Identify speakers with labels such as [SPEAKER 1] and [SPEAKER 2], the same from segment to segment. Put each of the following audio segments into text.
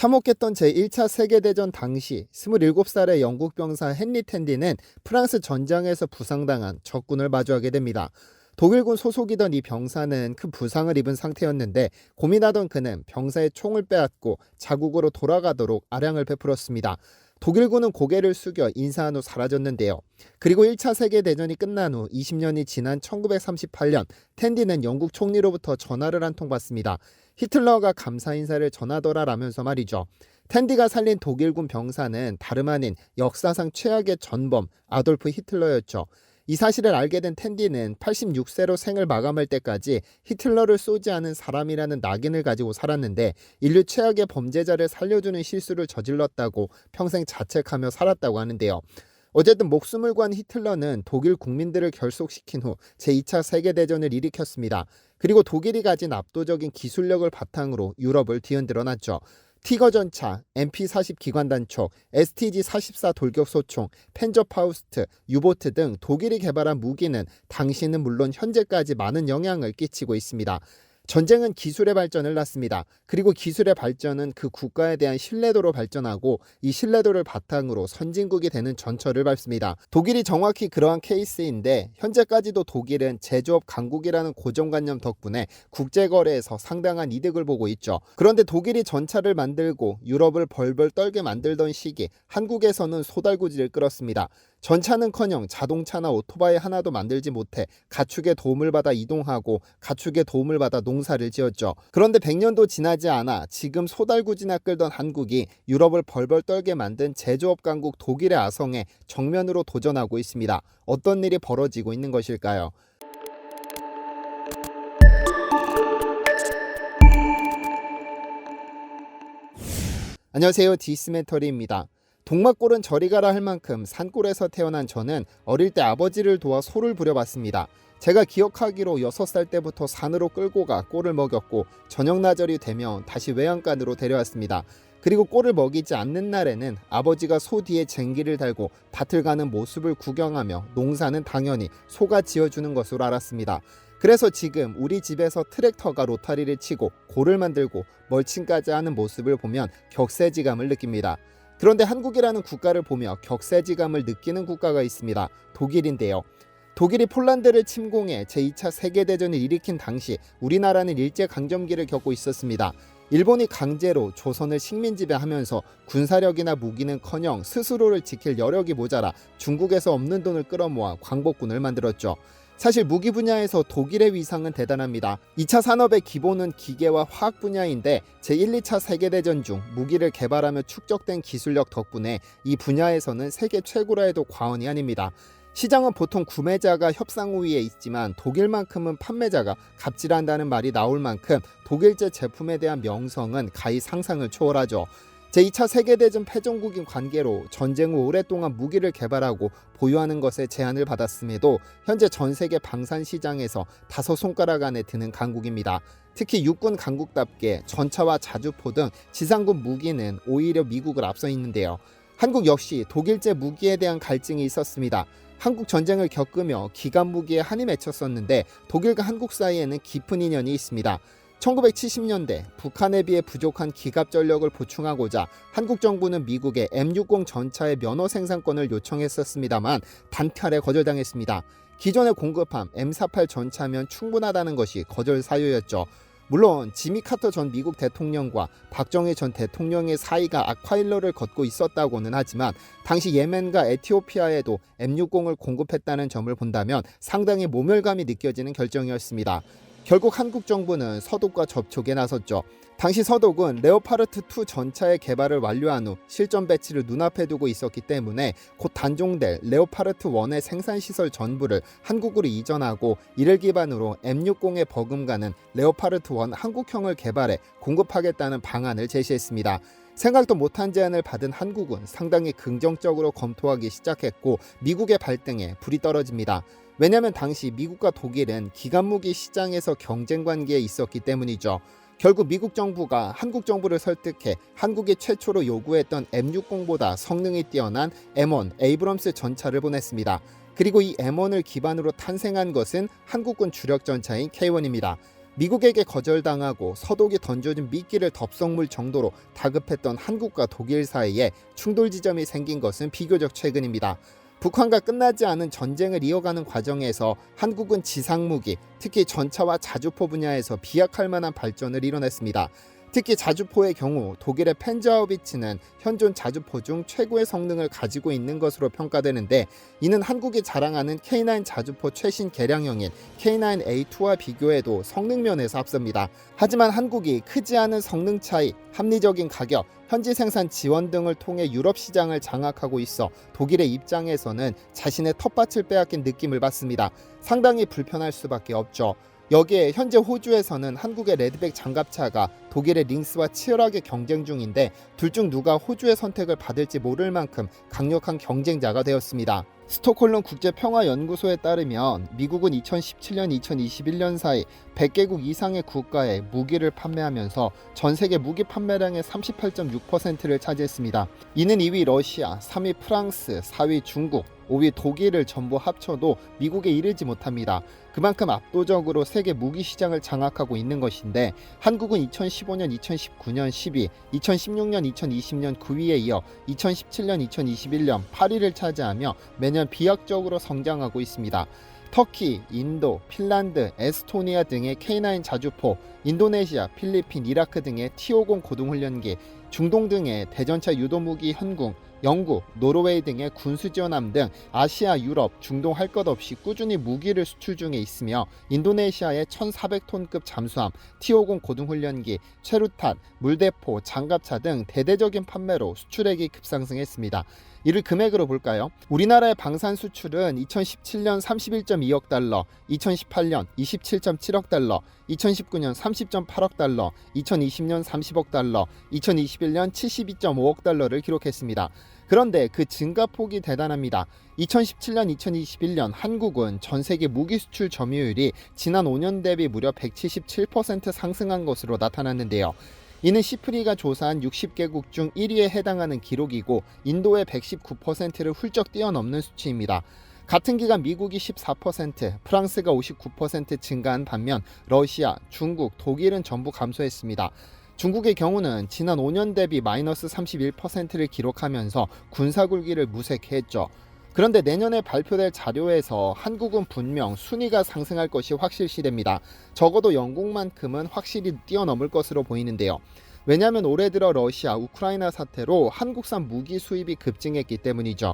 [SPEAKER 1] 참혹했던 제1차 세계대전 당시 27살의 영국 병사 헨리 텐디는 프랑스 전장에서 부상당한 적군을 마주하게 됩니다. 독일군 소속이던 이 병사는 큰 부상을 입은 상태였는데 고민하던 그는 병사의 총을 빼앗고 자국으로 돌아가도록 아량을 베풀었습니다. 독일군은 고개를 숙여 인사한 후 사라졌는데요. 그리고 1차 세계대전이 끝난 후 20년이 지난 1938년 텐디는 영국 총리로부터 전화를 한 통 받습니다. 히틀러가 감사 인사를 전하더라라면서 말이죠. 텐디가 살린 독일군 병사는 다름 아닌 역사상 최악의 전범 아돌프 히틀러였죠. 이 사실을 알게 된 텐디는 86세로 생을 마감할 때까지 히틀러를 쏘지 않은 사람이라는 낙인을 가지고 살았는데 인류 최악의 범죄자를 살려주는 실수를 저질렀다고 평생 자책하며 살았다고 하는데요. 어쨌든 목숨을 건 히틀러는 독일 국민들을 결속시킨 후 제2차 세계대전을 일으켰습니다. 그리고 독일이 가진 압도적인 기술력을 바탕으로 유럽을 뒤흔들어 놨죠. 티거 전차, MP-40 기관단총, STG-44 돌격소총, 펜저 파우스트, 유보트 등 독일이 개발한 무기는 당시는 물론 현재까지 많은 영향을 끼치고 있습니다. 전쟁은 기술의 발전을 낳습니다. 그리고 기술의 발전은 그 국가에 대한 신뢰도로 발전하고 이 신뢰도를 바탕으로 선진국이 되는 전철을 밟습니다. 독일이 정확히 그러한 케이스인데 현재까지도 독일은 제조업 강국이라는 고정관념 덕분에 국제거래에서 상당한 이득을 보고 있죠. 그런데 독일이 전차를 만들고 유럽을 벌벌 떨게 만들던 시기 한국에서는 소달구지를 끌었습니다. 전차는커녕 자동차나 오토바이 하나도 만들지 못해 가축의 도움을 받아 이동하고 가축의 도움을 받아 농사를 지었죠. 그런데 100년도 지나지 않아 지금 소달구지나 끌던 한국이 유럽을 벌벌 떨게 만든 제조업 강국 독일의 아성에 정면으로 도전하고 있습니다. 어떤 일이 벌어지고 있는 것일까요? 안녕하세요. 디스멘터리입니다. 동막골은 저리 가라 할 만큼 산골에서 태어난 저는 어릴 때 아버지를 도와 소를 부려봤습니다. 제가 기억하기로 6살 때부터 산으로 끌고 가 꼴을 먹였고 저녁 나절이 되면 다시 외양간으로 데려왔습니다. 그리고 꼴을 먹이지 않는 날에는 아버지가 소 뒤에 쟁기를 달고 밭을 가는 모습을 구경하며 농사는 당연히 소가 지어주는 것으로 알았습니다. 그래서 지금 우리 집에서 트랙터가 로타리를 치고 골을 만들고 멀칭까지 하는 모습을 보면 격세지감을 느낍니다. 그런데 한국이라는 국가를 보며 격세지감을 느끼는 국가가 있습니다. 독일인데요. 독일이 폴란드를 침공해 제2차 세계대전을 일으킨 당시 우리나라는 일제강점기를 겪고 있었습니다. 일본이 강제로 조선을 식민 지배하면서 군사력이나 무기는커녕 스스로를 지킬 여력이 모자라 중국에서 없는 돈을 끌어모아 광복군을 만들었죠. 사실 무기 분야에서 독일의 위상은 대단합니다. 2차 산업의 기본은 기계와 화학 분야인데 제1, 2차 세계대전 중 무기를 개발하며 축적된 기술력 덕분에 이 분야에서는 세계 최고라 해도 과언이 아닙니다. 시장은 보통 구매자가 협상 우위에 있지만 독일만큼은 판매자가 갑질한다는 말이 나올 만큼 독일제 제품에 대한 명성은 가히 상상을 초월하죠. 제2차 세계대전 패전국인 관계로 전쟁 후 오랫동안 무기를 개발하고 보유하는 것에 제한을 받았음에도 현재 전 세계 방산 시장에서 다섯 손가락 안에 드는 강국입니다. 특히 육군 강국답게 전차와 자주포 등 지상군 무기는 오히려 미국을 앞서 있는데요. 한국 역시 독일제 무기에 대한 갈증이 있었습니다. 한국 전쟁을 겪으며 기관 무기에 한이 맺혔었는데 독일과 한국 사이에는 깊은 인연이 있습니다. 1970년대 북한에 비해 부족한 기갑 전력을 보충하고자 한국 정부는 미국의 M60 전차의 면허 생산권을 요청했었습니다만 단칼에 거절당했습니다. 기존에 공급한 M48 전차면 충분하다는 것이 거절 사유였죠. 물론 지미 카터 전 미국 대통령과 박정희 전 대통령의 사이가 악화일러를 걷고 있었다고는 하지만 당시 예멘과 에티오피아에도 M60을 공급했다는 점을 본다면 상당히 모멸감이 느껴지는 결정이었습니다. 결국 한국 정부는 서독과 접촉에 나섰죠. 당시 서독은 레오파르트 2 전차의 개발을 완료한 후 실전 배치를 눈앞에 두고 있었기 때문에 곧 단종될 레오파르트 1의 생산 시설 전부를 한국으로 이전하고 이를 기반으로 M60에 버금가는 레오파르트 1 한국형을 개발해 공급하겠다는 방안을 제시했습니다. 생각도 못한 제안을 받은 한국은 상당히 긍정적으로 검토하기 시작했고 미국의 발등에 불이 떨어집니다. 왜냐하면 당시 미국과 독일은 기관무기 시장에서 경쟁 관계에 있었기 때문이죠. 결국 미국 정부가 한국 정부를 설득해 한국이 최초로 요구했던 M60보다 성능이 뛰어난 M1 에이브럼스 전차를 보냈습니다. 그리고 이 M1을 기반으로 탄생한 것은 한국군 주력 전차인 K1입니다. 미국에게 거절당하고 서독이 던져준 미끼를 덥석물 정도로 다급했던 한국과 독일 사이에 충돌 지점이 생긴 것은 비교적 최근입니다. 북한과 끝나지 않은 전쟁을 이어가는 과정에서 한국은 지상무기, 특히 전차와 자주포 분야에서 비약할 만한 발전을 이뤄냈습니다. 특히 자주포의 경우 독일의 펜자우비치는 현존 자주포 중 최고의 성능을 가지고 있는 것으로 평가되는데 이는 한국이 자랑하는 K9 자주포 최신 개량형인 K9A2와 비교해도 성능 면에서 앞섭니다. 하지만 한국이 크지 않은 성능 차이, 합리적인 가격, 현지 생산 지원 등을 통해 유럽 시장을 장악하고 있어 독일의 입장에서는 자신의 텃밭을 빼앗긴 느낌을 받습니다. 상당히 불편할 수밖에 없죠. 여기에 현재 호주에서는 한국의 레드백 장갑차가 독일의 링스와 치열하게 경쟁 중인데 둘 중 누가 호주의 선택을 받을지 모를 만큼 강력한 경쟁자가 되었습니다. 스톡홀름 국제평화연구소에 따르면 미국은 2017년 2021년 사이 100개국 이상의 국가에 무기를 판매하면서 전 세계 무기 판매량의 38.6%를 차지했습니다. 이는 2위 러시아, 3위 프랑스, 4위 중국, 5위 독일을 전부 합쳐도 미국에 이르지 못합니다. 그만큼 압도적으로 세계 무기 시장을 장악하고 있는 것인데 한국은 2015년, 2019년 10위, 2016년, 2020년 9위에 이어 2017년, 2021년 8위를 차지하며 매년 비약적으로 성장하고 있습니다. 터키, 인도, 핀란드, 에스토니아 등의 K9 자주포, 인도네시아, 필리핀, 이라크 등의 T50 고등훈련기, 중동 등의 대전차 유도무기 현궁, 영국, 노르웨이 등의 군수 지원함 등 아시아, 유럽, 중동 할 것 없이 꾸준히 무기를 수출 중에 있으며 인도네시아의 1,400톤급 잠수함, T50 고등훈련기, 최루탄, 물대포, 장갑차 등 대대적인 판매로 수출액이 급상승했습니다. 이를 금액으로 볼까요? 우리나라의 방산 수출은 2017년 31.2억 달러, 2018년 27.7억 달러, 2019년 30.8억 달러, 2020년 30억 달러, 2021년 72.5억 달러를 기록했습니다. 그런데 그 증가폭이 대단합니다. 2017년, 2021년 한국은 전 세계 무기 수출 점유율이 지난 5년 대비 무려 177% 상승한 것으로 나타났는데요. 이는 시프리가 조사한 60개국 중 1위에 해당하는 기록이고 인도의 119%를 훌쩍 뛰어넘는 수치입니다. 같은 기간 미국이 14%, 프랑스가 59% 증가한 반면 러시아, 중국, 독일은 전부 감소했습니다. 중국의 경우는 지난 5년 대비 마이너스 31%를 기록하면서 군사 굴기를 무색했죠. 그런데 내년에 발표될 자료에서 한국은 분명 순위가 상승할 것이 확실시됩니다. 적어도 영국만큼은 확실히 뛰어넘을 것으로 보이는데요. 왜냐하면 올해 들어 러시아, 우크라이나 사태로 한국산 무기 수입이 급증했기 때문이죠.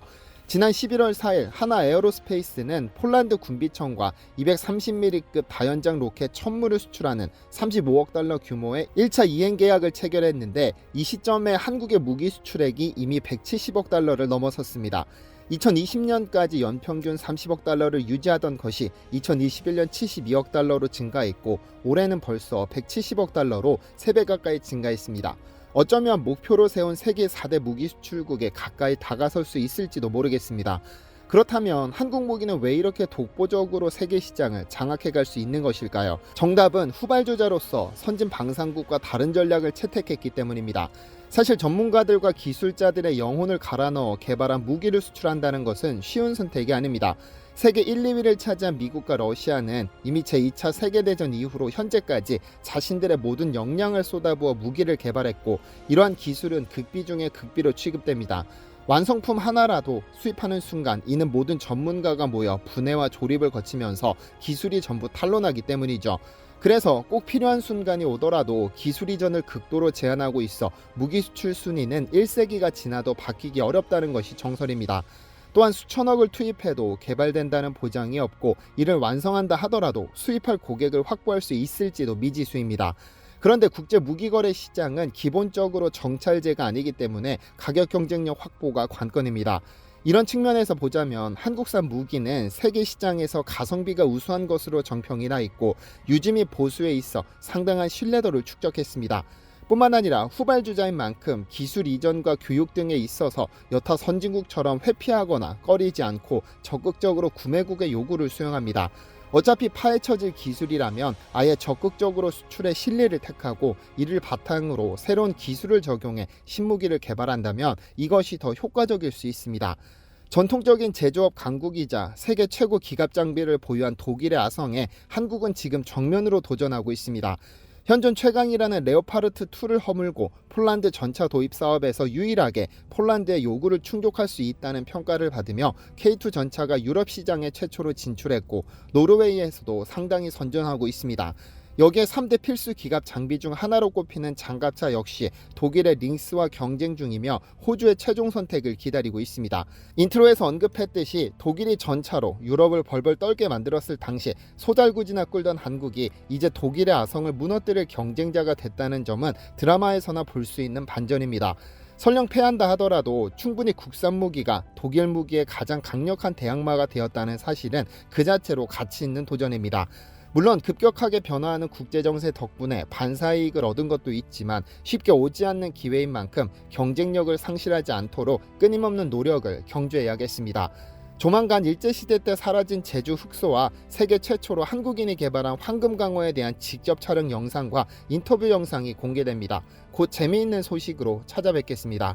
[SPEAKER 1] 지난 11월 4일 하나 에어로스페이스는 폴란드 군비청과 230mm급 다연장 로켓 1000무를 수출하는 35억 달러 규모의 1차 이행 계약을 체결했는데 이 시점에 한국의 무기 수출액이 이미 170억 달러를 넘어섰습니다. 2020년까지 연평균 30억 달러를 유지하던 것이 2021년 72억 달러로 증가했고 올해는 벌써 170억 달러로 3배 가까이 증가했습니다. 어쩌면 목표로 세운 세계 4대 무기 수출국에 가까이 다가설 수 있을지도 모르겠습니다. 그렇다면 한국 무기는 왜 이렇게 독보적으로 세계 시장을 장악해 갈 수 있는 것일까요? 정답은 후발주자로서 선진 방산국과 다른 전략을 채택했기 때문입니다. 사실 전문가들과 기술자들의 영혼을 갈아 넣어 개발한 무기를 수출한다는 것은 쉬운 선택이 아닙니다. 세계 1, 2위를 차지한 미국과 러시아는 이미 제2차 세계대전 이후로 현재까지 자신들의 모든 역량을 쏟아부어 무기를 개발했고 이러한 기술은 극비 중에 극비로 취급됩니다. 완성품 하나라도 수입하는 순간 이는 모든 전문가가 모여 분해와 조립을 거치면서 기술이 전부 탄로나기 때문이죠. 그래서 꼭 필요한 순간이 오더라도 기술 이전을 극도로 제한하고 있어 무기 수출 순위는 1세기가 지나도 바뀌기 어렵다는 것이 정설입니다. 또한 수천억을 투입해도 개발된다는 보장이 없고 이를 완성한다 하더라도 수입할 고객을 확보할 수 있을지도 미지수입니다. 그런데 국제 무기거래 시장은 기본적으로 정찰제가 아니기 때문에 가격 경쟁력 확보가 관건입니다. 이런 측면에서 보자면 한국산 무기는 세계 시장에서 가성비가 우수한 것으로 정평이 나 있고 유지 및 보수에 있어 상당한 신뢰도를 축적했습니다. 뿐만 아니라 후발주자인 만큼 기술 이전과 교육 등에 있어서 여타 선진국처럼 회피하거나 꺼리지 않고 적극적으로 구매국의 요구를 수용합니다. 어차피 파헤쳐질 기술이라면 아예 적극적으로 수출의 신뢰를 택하고 이를 바탕으로 새로운 기술을 적용해 신무기를 개발한다면 이것이 더 효과적일 수 있습니다. 전통적인 제조업 강국이자 세계 최고 기갑 장비를 보유한 독일의 아성에 한국은 지금 정면으로 도전하고 있습니다. 현존 최강이라는 레오파르트 2를 허물고 폴란드 전차 도입 사업에서 유일하게 폴란드의 요구를 충족할 수 있다는 평가를 받으며 K2 전차가 유럽 시장에 최초로 진출했고 노르웨이에서도 상당히 선전하고 있습니다. 여기에 3대 필수 기갑 장비 중 하나로 꼽히는 장갑차 역시 독일의 링스와 경쟁 중이며 호주의 최종 선택을 기다리고 있습니다. 인트로에서 언급했듯이 독일이 전차로 유럽을 벌벌 떨게 만들었을 당시 소달구지나 꿀던 한국이 이제 독일의 아성을 무너뜨릴 경쟁자가 됐다는 점은 드라마에서나 볼 수 있는 반전입니다. 설령 패한다 하더라도 충분히 국산 무기가 독일 무기의 가장 강력한 대항마가 되었다는 사실은 그 자체로 가치 있는 도전입니다. 물론 급격하게 변화하는 국제 정세 덕분에 반사 이익을 얻은 것도 있지만 쉽게 오지 않는 기회인 만큼 경쟁력을 상실하지 않도록 끊임없는 노력을 경주해야겠습니다. 조만간 일제시대 때 사라진 제주 흑소와 세계 최초로 한국인이 개발한 황금강어에 대한 직접 촬영 영상과 인터뷰 영상이 공개됩니다. 곧 재미있는 소식으로 찾아뵙겠습니다.